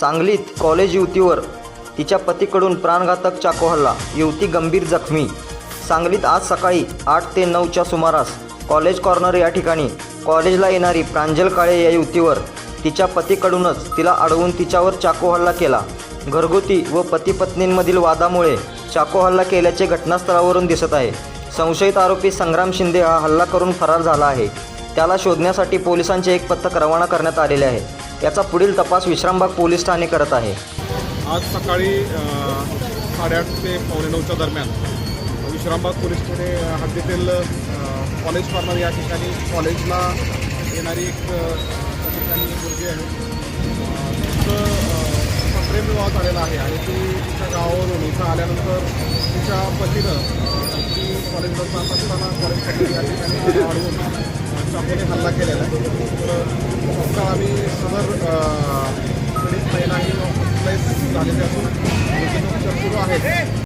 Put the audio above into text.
सांगलीत कॉलेज युवतीवर तिच्या पतीकडून प्राणघातक चाकू हल्ला युवती गंभीर जखमी. सांगलीत आज सकाळी आठ ते नऊच्या सुमारास कॉलेज कॉर्नर या ठिकाणी कॉलेजला येणारी प्रांजल काळे या युवतीवर तिच्या पतीकडूनच तिला अडवून तिच्यावर चाकू हल्ला केला. घरगुती व पती पत्नींमधील वादामुळे चाकू हल्ला केल्याचे घटनास्थळावरून दिसत आहे. संशयित आरोपी संग्राम शिंदे हा हल्ला करून फरार झाला आहे. त्याला शोधण्यासाठी पोलिसांचे एक पथक रवाना करण्यात आलेले आहे. याचा पुढील तपास विश्रामबाग पोलीस ठाणे करत आहे. आज सकाळी साडेआठ ते पावणे नऊच्या दरम्यान विश्रामबाग पोलीस ठाणे हद्दीतील कॉलेज कॉर्नर या ठिकाणी कॉलेजला येणारी एक त्या ठिकाणी मुलगी आहे. तिचं अ, विवाह झालेला आहे आणि ती तिच्या गावावरून इथं आल्यानंतर तिच्या पतीनं ती कॉलेजला जात असताना कॉलेज या ठिकाणी वाढवून चाकूने हल्ला केलेला आहे. तर कुठलीच ट्रेन आहे किंवा असून सुरू आहेत.